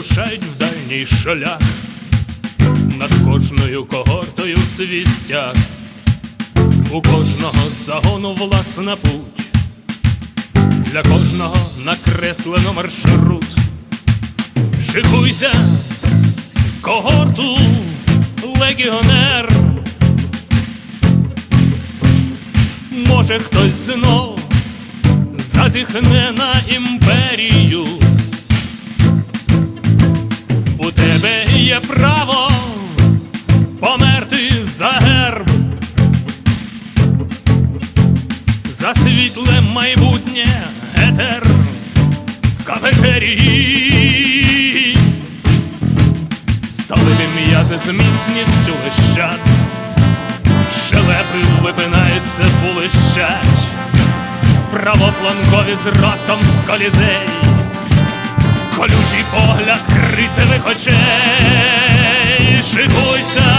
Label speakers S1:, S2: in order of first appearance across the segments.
S1: вирушають в дальній шлях, над кожною когортою свістять, у кожного загону власна путь, для кожного накреслено маршрут. Шикуйся, когорту, легіонер. Може хтось знов зазіхне на імперію. В кафетерії. Сталеві м'язи з міцністю лищать, шелепи випинаються, булищать, правофлангові з ростом з колізей, колючий погляд крицевих очей, шикуйся,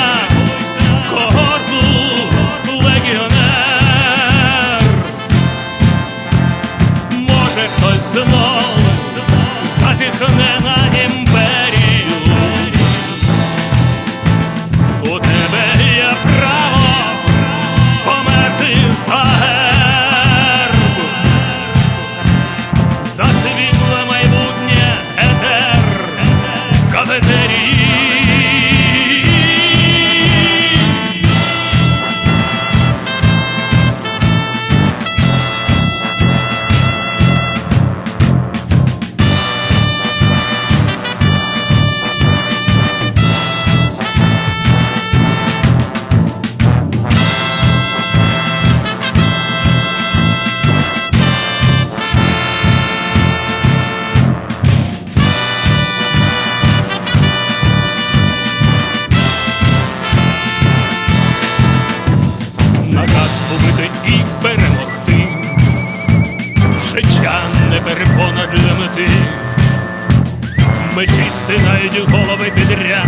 S1: убити і перемогти. Життя не перепона для мети. Мечі стинають голови підряд.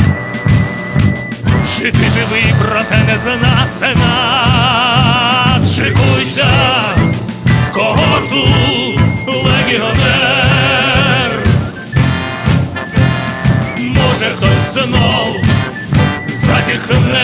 S1: Чи ти живий, брате, не за зна сенат? Шикуйся, когорту легіонер. Може хтось знов зазіхне